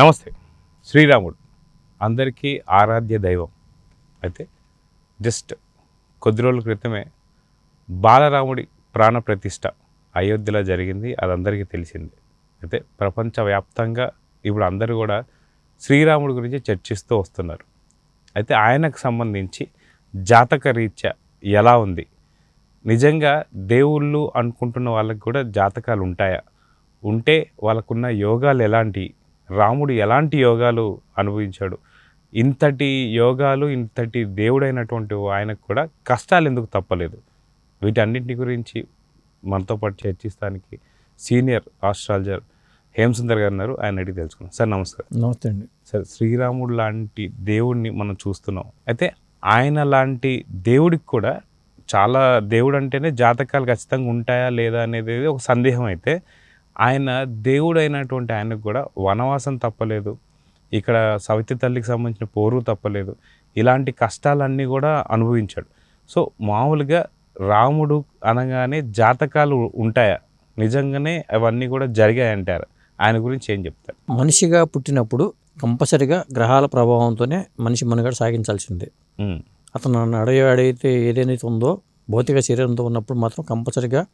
నమస్తే. శ్రీరాముడు. అందరికీ ఆరాధ్య దైవం. అయితే జస్ట్ కొద్ది రోజుల క్రితమే బాలరాముడి ప్రాణ ప్రతిష్ట అయోధ్యలో జరిగింది అది అందరికీ తెలిసింది. అయితే ప్రపంచవ్యాప్తంగా ఇప్పుడు అందరూ కూడా శ్రీరాముడి గురించి చర్చిస్తూ వస్తున్నారు. అయితే ఆయనకు సంబంధించి జాతక రీత్యా ఎలా ఉంది? నిజంగా దేవుళ్ళు అనుకుంటున్న వాళ్ళకి కూడా జాతకాలు ఉంటాయా? ఉంటే వాళ్ళకున్న యోగాలు ఎలాంటి రాముడు ఎలాంటి యోగాలు అనుభవించాడు? ఇంతటి యోగాలు ఇంతటి దేవుడైనటువంటి ఆయనకు కూడా కష్టాలు ఎందుకు తప్పలేదు? వీటన్నింటి గురించి మనతో పాటు చర్చిస్తానికి సీనియర్ ఆస్ట్రాలజర్ హేమసుందర్ గారు ఉన్నారు. ఆయన అడిగి తెలుసుకున్నాం సార్ నమస్కారం. నమస్తే అండి. సార్ శ్రీరాముడు లాంటి దేవుడిని మనం చూస్తున్నాం. అయితే ఆయన లాంటి దేవుడికి కూడా చాలా దేవుడు అంటేనే జాతకాలు ఖచ్చితంగా ఉంటాయా లేదా అనేది ఒక సందేహం అయితే ఆయన దేవుడు అయినటువంటి ఆయనకు కూడా వనవాసం తప్పలేదు. ఇక్కడ సవితి తల్లికి సంబంధించిన పోరు తప్పలేదు. ఇలాంటి కష్టాలన్నీ కూడా అనుభవించాడు. సో మామూలుగా రాముడు అనగానే జాతకాలు ఉంటాయా? నిజంగానే అవన్నీ కూడా జరిగాయంటారు? ఆయన గురించి ఏం చెప్తారు? మనిషిగా పుట్టినప్పుడు కంపల్సరిగా గ్రహాల ప్రభావంతోనే మనిషి మనుగడ సాగించాల్సిందే. అతను నడయాడైతే ఏదైతే ఉందో భౌతిక శరీరంతో ఉన్నప్పుడు మాత్రం కంపల్సరిగా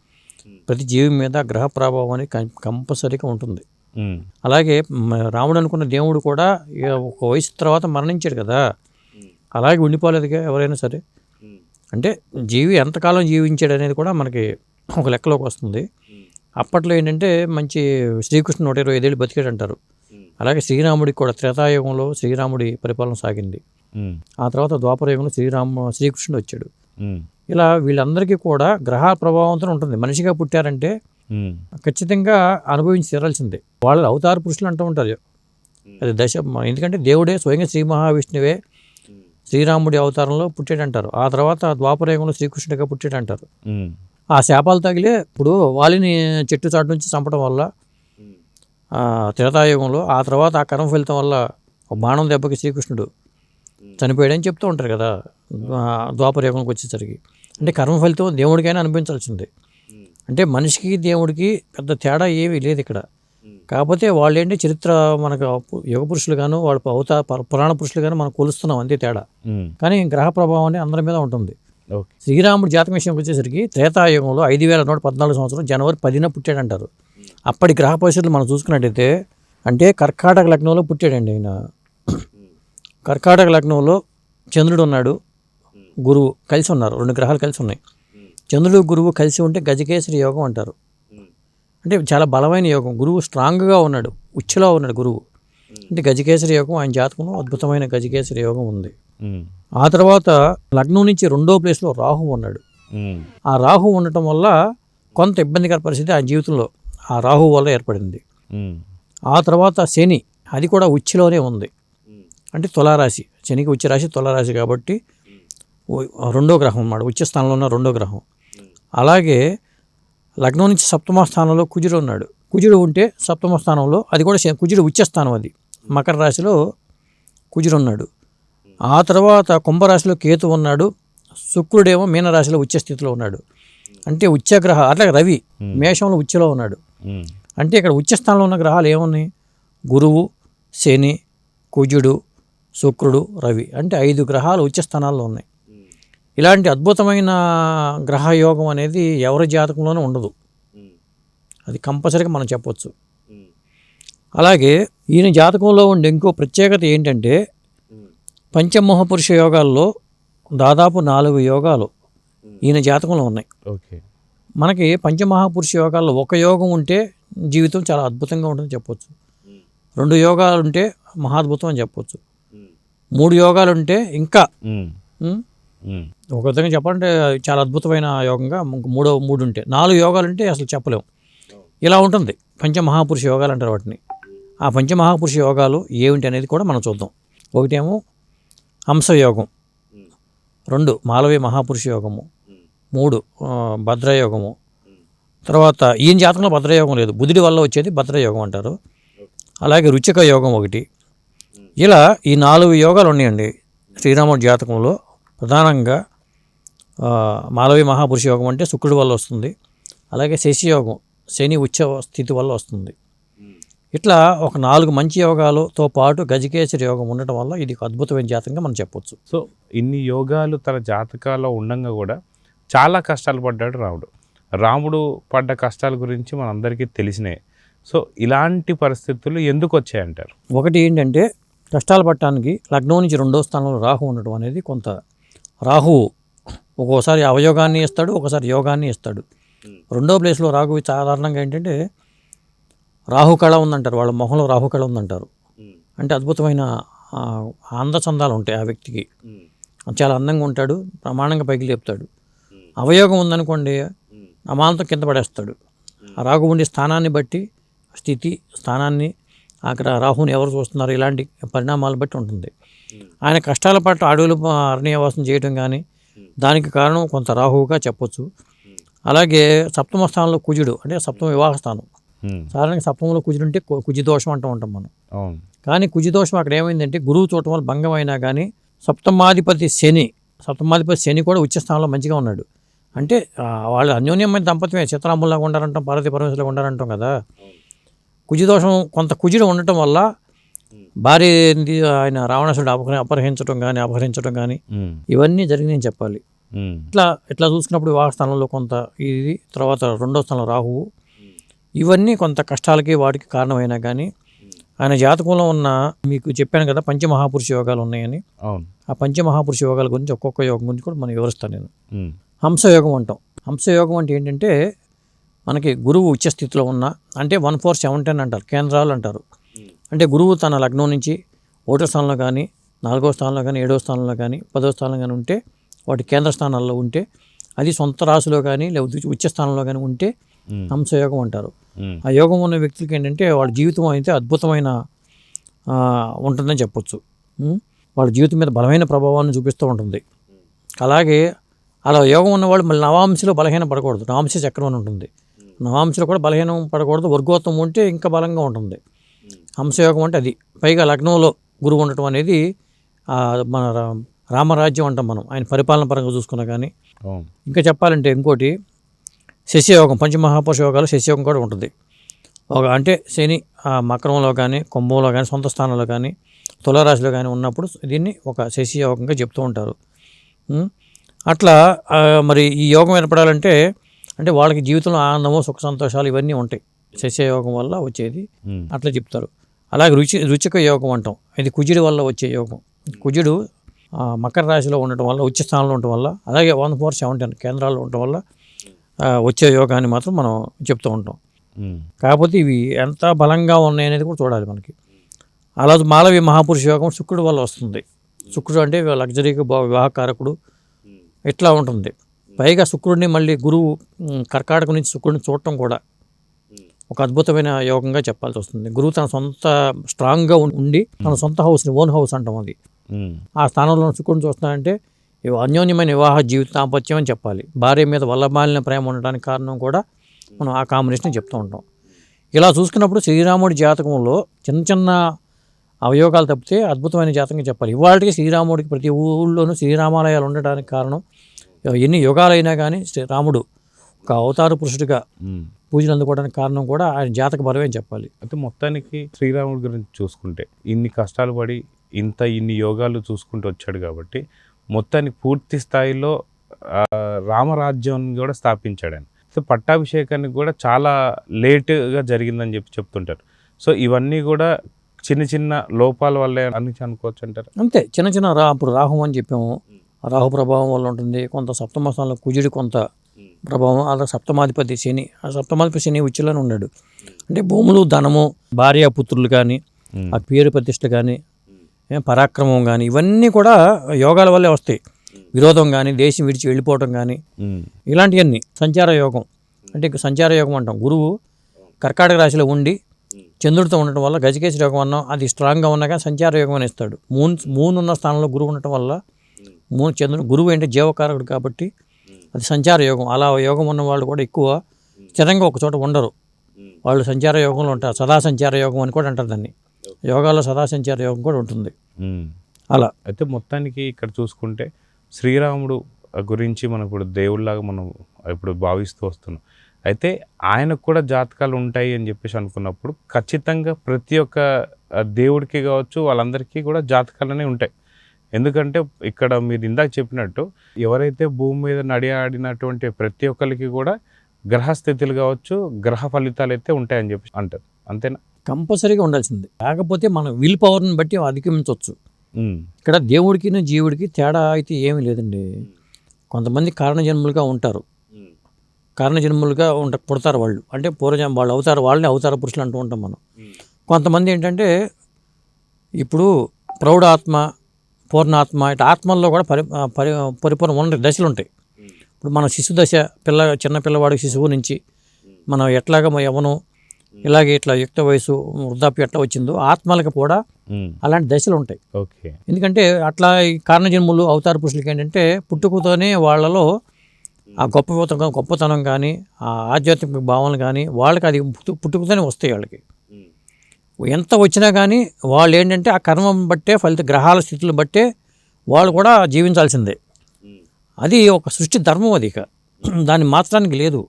ప్రతి జీవి మీద గ్రహ ప్రభావం అనేది కంపల్సరిగా ఉంటుంది. అలాగే రాముడు అనుకున్న దేవుడు కూడా ఒక వయసు తర్వాత మరణించాడు కదా. అలాగే ఉండిపోలేదుగా ఎవరైనా సరే. అంటే జీవి ఎంతకాలం జీవించాడు అనేది కూడా మనకి ఒక లెక్కలోకి వస్తుంది. అప్పట్లో ఏంటంటే మంచి శ్రీకృష్ణుడు నూట ఇరవై ఐదేళ్ళు బతికాడు అంటారు అలాగే శ్రీరాముడికి కూడా త్రేతాయుగంలో శ్రీరాముడి పరిపాలన సాగింది. ఆ తర్వాత ద్వాపరయుగంలో శ్రీరామ శ్రీకృష్ణుడు వచ్చాడు. ఇలా వీళ్ళందరికీ కూడా గ్రహ ప్రభావంతో ఉంటుంది. మనిషిగా పుట్టారంటే ఖచ్చితంగా అనుభవించి తీరాల్సిందే. వాళ్ళు అవతార పురుషులు అంటూ ఉంటారు. అది దశ ఎందుకంటే దేవుడే స్వయంగా శ్రీ మహావిష్ణువే శ్రీరాముడి అవతారంలో పుట్టాడంటారు. ఆ తర్వాత ద్వాపరయుగంలో శ్రీకృష్ణుడిగా పుట్టాడంటారు. ఆ శాపాలు తగిలే ఇప్పుడు వాలిని చెట్టు చాటు నుంచి చంపడం వల్ల త్రేతాయుగంలో ఆ తర్వాత ఆ కర్మ ఫలితం వల్ల బాణం దెబ్బకి శ్రీకృష్ణుడు చనిపోయాడని చెప్తూ ఉంటారు కదా ద్వాపరయుగంకి వచ్చేసరికి. అంటే కర్మ ఫలితం దేవుడికైనా అనిపించాల్సిందే. అంటే మనిషికి దేవుడికి పెద్ద తేడా ఏమీ లేదు ఇక్కడ. కాకపోతే వాళ్ళు ఏంటి చరిత్ర మనకు యుగ పురుషులు గాను వాళ్ళ అవతార పురాణ పురుషులు గాను మనం కొలుస్తున్నాం అంతే తేడా. కానీ గ్రహ ప్రభావం అనేది అందరి మీద ఉంటుంది. శ్రీరాముడి జాతకం విషయంకి వచ్చేసరికి త్రేతాయుగంలో ఐదు వేల నూట పద్నాలుగు సంవత్సరం జనవరి పదిన పుట్టాడంటారు. అప్పటి గ్రహ పరిస్థితులు మనం చూసుకున్నట్టయితే అంటే కర్కాటక లగ్నంలో పుట్టాడండి ఆయన. కర్కాటక లగ్నంలో చంద్రుడు ఉన్నాడు. గురువు కలిసి ఉన్నారు. రెండు గ్రహాలు కలిసి ఉన్నాయి. చంద్రుడు గురువు కలిసి ఉంటే గజకేసరి యోగం అంటారు. అంటే చాలా బలమైన యోగం. గురువు స్ట్రాంగ్గా ఉన్నాడు. ఉచ్చులో ఉన్నాడు గురువు. అంటే గజకేసరి యోగం ఆయన జాతకంలో అద్భుతమైన గజకేసరి యోగం ఉంది. ఆ తర్వాత లగ్నం నుంచి రెండో ప్లేస్లో రాహు ఉన్నాడు. ఆ రాహు ఉండటం వల్ల కొంత ఇబ్బందికర పరిస్థితి ఆ జీవితంలో ఆ రాహు వల్ల ఏర్పడింది. ఆ తర్వాత శని అది కూడా ఉచ్చిలోనే ఉంది. అంటే తులారాశి. శనికి ఉచ్చి రాశి తులారాశి కాబట్టి రెండో గ్రహం అన్నమాట ఉచ్చ స్థానంలో ఉన్న రెండో గ్రహం. అలాగే లగ్నం నుంచి సప్తమ స్థానంలో కుజుడు ఉన్నాడు. కుజుడు ఉంటే సప్తమ స్థానంలో అది కూడా కుజుడు ఉచ్చ స్థానం అది. మకర రాశిలో కుజుడు ఉన్నాడు. ఆ తర్వాత కుంభరాశిలో కేతు ఉన్నాడు. శుక్రుడేమో మీనరాశిలో ఉచ్చ స్థితిలో ఉన్నాడు. అంటే ఉచ్చగ్రహ అట్లాగే రవి మేషంలో ఉచ్చలో ఉన్నాడు. అంటే ఇక్కడ ఉచ్చ స్థానంలో ఉన్న గ్రహాలు ఏమున్నాయి? గురువు శని కుజుడు శుక్రుడు రవి. అంటే ఐదు గ్రహాలు ఉచ్చ స్థానాల్లో ఉన్నాయి. ఇలాంటి అద్భుతమైన గ్రహ యోగం అనేది ఎవరి జాతకంలోనూ ఉండదు. అది కంపల్సరీగా మనం చెప్పొచ్చు. అలాగే ఈయన జాతకంలో ఉండే ఇంకో ప్రత్యేకత ఏంటంటే పంచమోహపురుష యోగాల్లో దాదాపు నాలుగు యోగాలు ఈయన జాతకంలో ఉన్నాయి. ఓకే. మనకి పంచమహాపురుష యోగాల్లో ఒక యోగం ఉంటే జీవితం చాలా అద్భుతంగా ఉంటుందని చెప్పొచ్చు. రెండు యోగాలు ఉంటే మహాద్భుతం అని చెప్పొచ్చు. మూడు యోగాలు ఉంటే ఇంకా ఒక విధంగా చెప్పాలంటే చాలా అద్భుతమైన యోగంగా మూడో మూడు ఉంటే నాలుగు యోగాలు ఉంటే అసలు చెప్పలేము ఇలా ఉంటుంది. పంచమహాపురుష యోగాలు అంటారు వాటిని. ఆ పంచమహాపురుష యోగాలు ఏమిటి అనేది కూడా మనం చూద్దాం. ఒకటేమో హంసయోగం. రెండు మాలవీ మహాపురుష యోగము. మూడు భద్రయోగము. తర్వాత ఈయన జాతకంలో భద్రయోగం లేదు. బుధుడి వల్ల వచ్చేది భద్రయోగం అంటారు. అలాగే రుచిక యోగం ఒకటి. ఇలా ఈ నాలుగు యోగాలు ఉన్నాయండి శ్రీరాముడి జాతకంలో. ప్రధానంగా మాలవి మహాపురుష యోగం అంటే శుక్రుడి వల్ల వస్తుంది. అలాగే శశి యోగం శని ఉచ్చ స్థితి వల్ల వస్తుంది. ఇట్లా ఒక నాలుగు మంచి యోగాలతో పాటు గజకేసరి యోగం ఉండటం వల్ల ఇది అద్భుతమైన జాతంగా మనం చెప్పొచ్చు. సో ఇన్ని యోగాలు తన జాతకాల్లో ఉండంగా కూడా చాలా కష్టాలు పడ్డాడు రాముడు. రాముడు పడ్డ కష్టాల గురించి మనందరికీ తెలిసినాయి సో ఇలాంటి పరిస్థితులు ఎందుకు వచ్చాయంటారు? ఒకటి ఏంటంటే కష్టాలు పట్టడానికి లగ్నం నుంచి రెండో స్థానంలో రాహు ఉండటం అనేది కొంత రాహు ఒక్కోసారి అవయోగాన్ని ఇస్తాడు ఒకసారి యోగాన్ని ఇస్తాడు. రెండో ప్లేస్లో రాహు సాధారణంగా ఏంటంటే రాహు కళ ఉందంటారు వాళ్ళ మొహంలో రాహు కళ ఉందంటారు. అంటే అద్భుతమైన అందచందాలు ఉంటాయి ఆ వ్యక్తికి. చాలా అందంగా ఉంటాడు ప్రమాణంగా పైకి లేపుతాడు. అవయోగం ఉందనుకోండి అమాంతం కింద పడేస్తాడు. ఆ రాహు ఉండే స్థానాన్ని బట్టి స్థితి స్థానాన్ని అక్కడ రాహుని ఎవరు చూస్తున్నారు ఇలాంటి పరిణామాలు బట్టి ఉంటుంది. ఆయన కష్టాల పట్ల అడవులు అరణ్యవాసం చేయడం కానీ దానికి కారణం కొంత రాహువుగా చెప్పొచ్చు. అలాగే సప్తమ స్థానంలో కుజుడు అంటే సప్తమ వివాహ స్థానం. సాధారణంగా సప్తమంలో కుజుడు అంటే కు- కుజి దోషం అంటూ ఉంటాం మనం. కానీ కుజి దోషం అక్కడ ఏమైందంటే గురువు చూడటం వల్ల భంగం అయినా కానీ సప్తమాధిపతి శని సప్తమాధిపతి శని కూడా ఉచ్చ స్థానంలో మంచిగా ఉన్నాడు. అంటే వాళ్ళు అన్యోన్యమైన దంపత్యమే చిత్రాంబుల్లాగా ఉండాలంటాం పార్వతీ పరమేశ్వరులాగా ఉండాలంటాం కదా. కుజి దోషం కొంత కుజుడు ఉండటం వల్ల భార్య ఆయన రావణాసుడు అపహరి అపహరించడం కానీ అపహరించడం కానీ ఇవన్నీ జరిగినాయని చెప్పాలి. ఇట్లా ఇట్లా చూసుకున్నప్పుడు వివాహ స్థానంలో కొంత ఇది తర్వాత రెండో స్థానంలో రాహువు. ఇవన్నీ కొంత కష్టాలకి వాటికి కారణమైనా కానీ ఆయన జాతకంలో ఉన్న మీకు చెప్పాను కదా పంచమహాపురుష యోగాలు ఉన్నాయని. ఆ పంచమహాపురుష యోగాల గురించి ఒక్కొక్క యోగం గురించి కూడా మనం వివరిస్తాను నేను. హంసయోగం అంటాం. హంసయోగం అంటే ఏంటంటే మనకి గురువు ఉచ్చ స్థితిలో ఉన్న అంటే వన్ ఫోర్ సెవెన్ టెన్ అంటారు కేంద్రాలు అంటారు. అంటే గురువు తన లగ్నం నుంచి ఒకటో స్థానంలో కానీ నాలుగో స్థానంలో కానీ ఏడో స్థానంలో కానీ పదో స్థానంలో కానీ ఉంటే వాటి కేంద్ర స్థానాల్లో ఉంటే అది సొంత రాశిలో కానీ లేకపోతే ఉచ్చ స్థానంలో కానీ ఉంటే హంసయోగం అంటారు. ఆ యోగం ఉన్న వ్యక్తులకి ఏంటంటే వాళ్ళ జీవితం అయితే అద్భుతమైన ఉంటుందని చెప్పొచ్చు? వాళ్ళ జీవితం మీద బలమైన ప్రభావాన్ని చూపిస్తూ ఉంటుంది. అలాగే అలా యోగం ఉన్నవాళ్ళు మళ్ళీ నవాంశలో బలహీన పడకూడదు. నవాంశ చక్రం అని ఉంటుంది. నవాంశలో కూడా బలహీనం పడకూడదు. వర్గోత్తం ఉంటే ఇంకా బలంగా ఉంటుంది. హంసయోగం అంటే అది. పైగా లగ్నంలో గురువు ఉండటం అనేది మన రామరాజ్యం అంటాం మనం. ఆయన పరిపాలన పరంగా చూసుకున్నా కానీ. ఇంకా చెప్పాలంటే ఇంకోటి శశియోగం పంచమహాపురుష యోగాలు శశియోగం కూడా ఉంటుంది. ఒక అంటే శని ఆ మకరంలో కానీ కుంభంలో కానీ సొంత స్థానంలో కానీ తులారాశిలో కానీ ఉన్నప్పుడు దీన్ని ఒక శశియోగంగా చెప్తూ ఉంటారు? అట్లా మరి ఈ యోగం ఏర్పడాలంటే అంటే వాళ్ళకి జీవితంలో ఆనందము సుఖ సంతోషాలు ఇవన్నీ ఉంటాయి. శశయోగం వల్ల వచ్చేది. అట్లా చెప్తారు. అలాగే రుచి రుచిక యోగం అంటాం. ఇది కుజుడి వల్ల వచ్చే యోగం. కుజుడు మకర రాశిలో ఉండటం వల్ల ఉచ్చ స్థానంలో ఉండటం వల్ల అలాగే వన్ ఫోర్ సెవెంటీన్ కేంద్రాల్లో ఉండటం వల్ల వచ్చే యోగాన్ని మాత్రం మనం చెప్తూ ఉంటాం. కాకపోతే ఇవి ఎంత బలంగా ఉన్నాయి అనేది కూడా చూడాలి మనకి. అలా మాలవి మహాపురుష యోగం శుక్రుడు వల్ల వస్తుంది. శుక్రుడు అంటే లగ్జరీగా బా వివాహకారకుడు. ఇట్లా ఉంటుంది. పైగా శుక్రుడిని మళ్ళీ గురువు కర్కాటక నుంచి శుక్రుడిని చూడటం కూడా ఒక అద్భుతమైన యోగంగా చెప్పాల్సి వస్తుంది. గురువు తన సొంత స్ట్రాంగ్గా ఉండి తన సొంత హౌస్ని ఓన్ హౌస్ అంటాం అది. ఆ స్థానంలో శుక్రుడిని చూస్తున్నాడంటే ఇవి అన్యోన్యమైన వివాహ జీవిత దాంపత్యం అని చెప్పాలి. భార్య మీద వల్లమాలిన ప్రేమ ఉండడానికి కారణం కూడా మనం ఆ కాంబినేషన్ చెప్తూ ఉంటాం. ఇలా చూసుకున్నప్పుడు శ్రీరాముడి జాతకంలో చిన్న చిన్న అవయోగాలు తప్పితే అద్భుతమైన జాతకంగా చెప్పాలి. ఇవాళకి శ్రీరాముడికి ప్రతి ఊళ్ళోనూ శ్రీరామాలయాలు ఉండడానికి కారణం ఎన్ని యుగాలైనా కానీ శ్రీరాముడు ఒక అవతార పురుషుడిగా. పూజలు అందుకోవడానికి కారణం కూడా ఆయన జాతక బలమే అని చెప్పాలి. అయితే మొత్తానికి శ్రీరాముడి గురించి చూసుకుంటే ఇన్ని కష్టాలు పడి ఇంత ఇన్ని యోగాలు చూసుకుంటూ వచ్చాడు కాబట్టి మొత్తానికి పూర్తి స్థాయిలో రామరాజ్యం కూడా స్థాపించాడు ఆయన. సో పట్టాభిషేకానికి కూడా చాలా లేటుగా జరిగిందని చెప్పి చెప్తుంటారు. సో ఇవన్నీ కూడా చిన్న చిన్న లోపాల వల్లే అని అనుకోవచ్చు అంటారు? అంతే చిన్న చిన్న రా ఇప్పుడు రాహు అని చెప్పాము. రాహు ప్రభావం వల్ల ఉంటుంది. కొంత సప్తమ స్థానంలో కుజుడి కొంత ప్రభావం అలా సప్తమాధిపతి శని ఆ సప్తమాధిపతి శని ఉచ్చులోనే ఉన్నాడు అంటే భూములు ధనము భార్య పుత్రులు కానీ ఆ పేరు ప్రతిష్ట కానీ పరాక్రమం కానీ ఇవన్నీ కూడా యోగాల వల్లే వస్తాయి. విరోధం కానీ దేశం విడిచి వెళ్ళిపోవటం కానీ ఇలాంటివన్నీ సంచార యోగం. అంటే సంచార యోగం అంటాం. గురువు కర్కాటక రాశిలో ఉండి చంద్రుడితో ఉండటం వల్ల గజకేశ యోగం అన్నాం అది స్ట్రాంగ్గా ఉన్నాక సంచార యోగం అని ఇస్తాడు మూన్ మూన్ ఉన్న స్థానంలో గురువు ఉండటం వల్ల మూన్ చంద్రుడు గురువు అంటే జీవకారకుడు కాబట్టి అది సంచార యోగం. అలా యోగం ఉన్న వాళ్ళు కూడా ఎక్కువ స్థిరంగా ఒక చోట ఉండరు. వాళ్ళు సంచార యోగంలో ఉంటారు. సదా సంచార యోగం అని కూడా అంటారు దాన్ని. యోగాలో సదా సంచార యోగం కూడా ఉంటుంది. అలా. అయితే మొత్తానికి ఇక్కడ చూసుకుంటే శ్రీరాముడు గురించి మనం ఇప్పుడు దేవుళ్ళలాగా మనం ఇప్పుడు భావిస్తూ వస్తున్నాం. అయితే ఆయనకు కూడా జాతకాలు ఉంటాయి అని చెప్పేసి అనుకున్నప్పుడు ఖచ్చితంగా ప్రతి ఒక్క దేవుడికి కావచ్చు వాళ్ళందరికీ కూడా జాతకాలు అనేవి ఉంటాయి. ఎందుకంటే ఇక్కడ మీరు ఇందాక చెప్పినట్టు ఎవరైతే భూమి మీద నడియాడినటువంటి ప్రతి ఒక్కరికి కూడా గ్రహస్థితులు కావచ్చు గ్రహ ఫలితాలు అయితే ఉంటాయని చెప్పి అంటారు. అంతేనా? కంపల్సరీగా ఉండాల్సింది. కాకపోతే మన విల్ పవర్ని బట్టి అధిగమించవచ్చు. ఇక్కడ దేవుడికి జీవుడికి తేడా అయితే ఏమీ లేదండి. కొంతమంది కారణజన్ములుగా ఉంటారు. కారణజన్ములుగా ఉంట పుడతారు వాళ్ళు. అంటే పూర్వజం వాళ్ళు అవతార వాళ్ళని అవతార పురుషులు అంటూ ఉంటాం మనం. కొంతమంది ఏంటంటే ఇప్పుడు ప్రౌఢాత్మ పూర్ణాత్మ ఇటు ఆత్మల్లో కూడా పరి పరి పరిపూర్ణ ఉన్న దశలు ఉంటాయి. ఇప్పుడు మన శిశు దశ పిల్ల చిన్న పిల్లవాడి శిశువు నుంచి మనం ఎట్లాగా యవనం ఇలాగే ఇట్లా యుక్త వయసు వృద్ధాప్యం ఎట్లా వచ్చిందో ఆత్మలకు కూడా అలాంటి దశలు ఉంటాయి. ఓకే. ఎందుకంటే అట్లా ఈ కారణజన్ములు అవతార పురుషులకి ఏంటంటే పుట్టుకతోనే వాళ్ళలో ఆ గొప్పతనం గొప్పతనం కానీ ఆ ఆధ్యాత్మిక భావనలు కానీ వాళ్ళకి అది పుట్టు- పుట్టుకతోనే వస్తాయి వాళ్ళకి. ఎంత వచ్చినా కానీ వాళ్ళు ఏంటంటే ఆ కర్మం బట్టే ఫలిత గ్రహాల స్థితులు బట్టే వాళ్ళు కూడా జీవించాల్సిందే. అది ఒక సృష్టి ధర్మం అది ఇక. దాన్ని మార్చడానికి లేదు.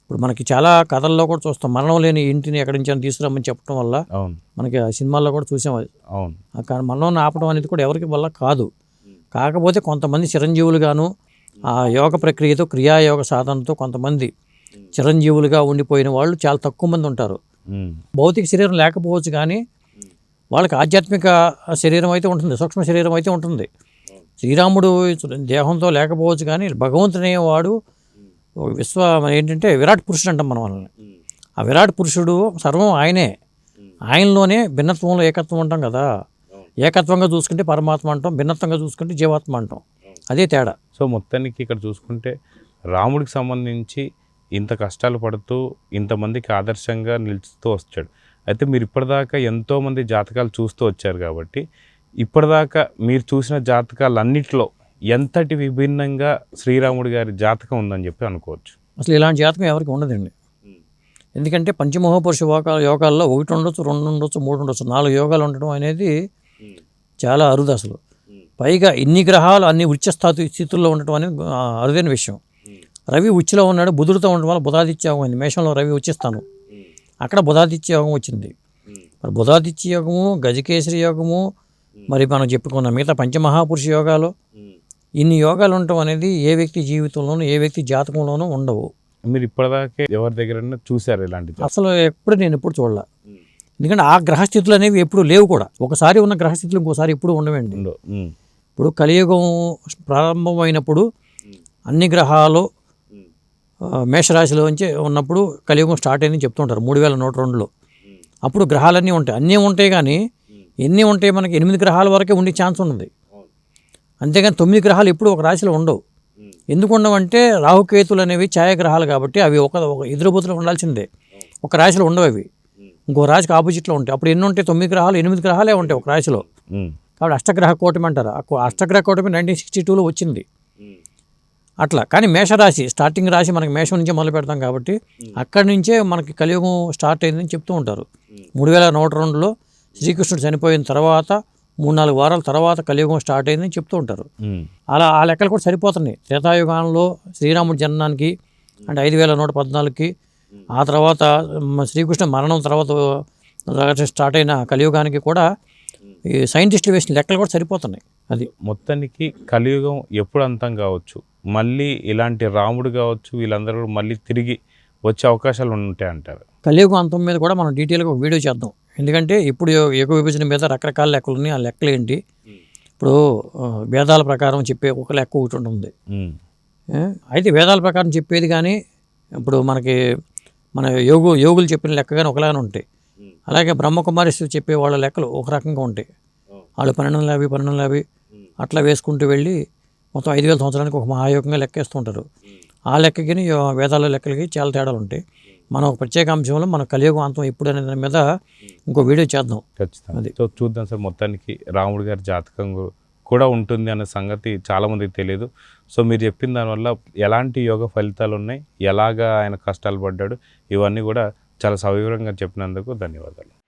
ఇప్పుడు మనకి చాలా కథల్లో కూడా చూస్తాం. మరణం లేని ఇంటిని ఎక్కడి నుంచి అయినా తీసుకురమ్మని చెప్పడం వల్ల మనకి ఆ సినిమాల్లో కూడా చూసాం అది. అవును. ఆ కా- మనోని ఆపడం అనేది కూడా ఎవరికి వల్ల కాదు. కాకపోతే కొంతమంది చిరంజీవులుగాను ఆ యోగ ప్రక్రియతో క్రియాయోగ సాధనతో కొంతమంది చిరంజీవులుగా ఉండిపోయిన వాళ్ళు చాలా తక్కువ మంది ఉంటారు. భౌతిక శరీరం లేకపోవచ్చు కానీ వాళ్ళకి ఆధ్యాత్మిక శరీరం అయితే ఉంటుంది సూక్ష్మ శరీరం అయితే ఉంటుంది. శ్రీరాముడు దేహంతో లేకపోవచ్చు కానీ భగవంతుడు అనేవాడు విశ్వ ఏంటంటే విరాట్ పురుషుడు అంటాం మనం వాళ్ళని. ఆ విరాట్ పురుషుడు సర్వం ఆయనే. ఆయనలోనే భిన్నత్వంలో ఏకత్వం అంటాం కదా. ఏకత్వంగా చూసుకుంటే పరమాత్మ అంటాం భిన్నత్వంగా చూసుకుంటే జీవాత్మ అంటాం. అదే తేడా. సో మొత్తానికి ఇక్కడ చూసుకుంటే రాముడికి సంబంధించి ఇంత కష్టాలు పడుతూ ఇంతమందికి ఆదర్శంగా నిలుస్తూ వచ్చాడు. అయితే మీరు ఇప్పటిదాకా ఎంతోమంది జాతకాలు చూస్తూ వచ్చారు కాబట్టి ఇప్పటిదాకా మీరు చూసిన జాతకాలన్నిటిలో ఎంతటి విభిన్నంగా శ్రీరాముడి గారి జాతకం ఉందని చెప్పి అనుకోవచ్చు. అసలు ఇలాంటి జాతకం ఎవరికి ఉండదండి. ఎందుకంటే పంచమోహపురుష యోగా యోగాల్లో ఒకటి ఉండొచ్చు రెండు ఉండొచ్చు మూడు ఉండొచ్చు నాలుగు యోగాలు ఉండడం అనేది చాలా అరుదు అసలు. పైగా ఇన్ని గ్రహాలు అన్ని ఉచ్చస్థాతు స్థితుల్లో ఉండటం అనేది అరుదైన విషయం. రవి ఉచ్చిలో ఉన్నాడు బుధుడితో ఉండడం వల్ల బుధాదిత్య యోగం అయింది. మేషంలో రవి ఉచ్చిస్తాను అక్కడ బుధాదిత్య యోగం వచ్చింది. మరి బుధాదిత్య యోగము గజకేసరి యోగము మరి మనం చెప్పుకున్న మిగతా పంచమహాపురుష యోగాలు ఇన్ని యోగాలు ఉండటం అనేది ఏ వ్యక్తి జీవితంలోనూ ఏ వ్యక్తి జాతకంలోనూ ఉండవు. మీరు ఇప్పటిదాకా ఎవరి దగ్గర చూసారు ఇలాంటి జాతకం? అసలు ఎప్పుడు నేను ఎప్పుడు చూడలే. ఎందుకంటే ఆ గ్రహస్థితులు అనేవి ఎప్పుడు లేవు కూడా. ఒకసారి ఉన్న గ్రహస్థితులు ఇంకోసారి ఎప్పుడు ఉండవండి. ఇప్పుడు కలియుగం ప్రారంభమైనప్పుడు అన్ని గ్రహాలు ఆ, మేషరాశిలోంచి ఉన్నప్పుడు కలియుగం స్టార్ట్ అయిందని చెప్తుంటారు మూడు వేల నూట రెండులో. అప్పుడు గ్రహాలన్నీ ఉంటాయి. అన్నీ ఉంటాయి కానీ ఎన్ని ఉంటాయి మనకి? ఎనిమిది గ్రహాల వరకే ఉండే ఛాన్స్ ఉన్నది. అంతేగాని తొమ్మిది గ్రహాలు ఎప్పుడు ఒక రాశిలో ఉండవు. ఎందుకు ఉండవంటే రాహుకేతులు అనేవి ఛాయాగ్రహాలు కాబట్టి అవి ఒక ఒక ఎదురుబుతులు ఉండాల్సిందే. ఒక రాశిలో ఉండవు అవి. ఇంకో రాశికి ఆపోజిట్లో ఉంటాయి. అప్పుడు ఎన్ని ఉంటాయి? తొమ్మిది గ్రహాలు ఎనిమిది గ్రహాలే ఉంటాయి ఒక రాశిలో. కాబట్టి అష్టగ్రహ కూటమి అంటారు. అష్టగ్రహ కూటమి నైన్టీన్ సిక్స్టీ టూలో వచ్చింది. అట్లా. కానీ మేషరాశి స్టార్టింగ్ రాశి మనకి మేషం నుంచే మొదలు పెడతాం కాబట్టి అక్కడి నుంచే మనకి కలియుగం స్టార్ట్ అయిందని చెప్తూ ఉంటారు. మూడు వేల నూట రెండులో శ్రీకృష్ణుడు చనిపోయిన తర్వాత మూడు నాలుగు వారాల తర్వాత కలియుగం స్టార్ట్ అయిందని చెప్తూ ఉంటారు. అలా ఆ లెక్కలు కూడా సరిపోతున్నాయి. త్రేతాయుగానంలో శ్రీరాముడి జననానికి అంటే ఐదు వేల నూట పద్నాలుగుకి ఆ తర్వాత శ్రీకృష్ణ మరణం తర్వాత స్టార్ట్ అయిన కలియుగానికి కూడా ఈ సైంటిస్టులు వేసిన లెక్కలు కూడా సరిపోతున్నాయి. అది మొత్తానికి కలియుగం ఎప్పుడు అంతం కావచ్చు. మళ్ళీ ఇలాంటి రాముడు కావచ్చు వీళ్ళందరూ కూడా మళ్ళీ తిరిగి వచ్చే అవకాశాలు ఉంటాయి అంటారు. కలియుగం అంతం మీద కూడా మనం డీటెయిల్గా ఒక వీడియో చేద్దాం. ఎందుకంటే ఇప్పుడు యుగ- విభజన మీద రకరకాల లెక్కలు ఉన్నాయి. ఆ లెక్కలు ఏంటి? ఇప్పుడు వేదాల ప్రకారం చెప్పే ఒక లెక్క ఒకటి ఉంటుంది? అయితే వేదాల ప్రకారం చెప్పేది కానీ ఇప్పుడు మనకి మన యోగు యోగులు చెప్పిన లెక్క కానీ ఒకలాగానే ఉంటాయి. అలాగే బ్రహ్మకుమారిస్తూ చెప్పే వాళ్ళ లెక్కలు ఒక రకంగా ఉంటాయి. వాళ్ళు పన్నెండు వందల యాభై పన్నెండు వందల యాభై అట్లా వేసుకుంటూ వెళ్ళి మొత్తం ఐదు వేల సంవత్సరానికి ఒక మహాయోగంగా లెక్కేస్తూ ఉంటారు ఆ లెక్కకి వేదాల లెక్కలకి చాలా తేడాలు ఉంటాయి. మనం ఒక ప్రత్యేక అంశంలో మన కలియుగం అంతం ఎప్పుడు అనే దాని మీద ఇంకో వీడియో చేద్దాం. ఖచ్చితంగా. అది. సో చూద్దాం సార్ మొత్తానికి రాముడు గారి జాతకం కూడా ఉంటుంది అనే సంగతి చాలామందికి తెలియదు సో మీరు చెప్పిన దానివల్ల ఎలాంటి యోగ ఫలితాలు ఉన్నాయి? ఎలాగా ఆయన కష్టాలు పడ్డాడు? ఇవన్నీ కూడా చాలా సవివరంగా చెప్పినందుకు ధన్యవాదాలు.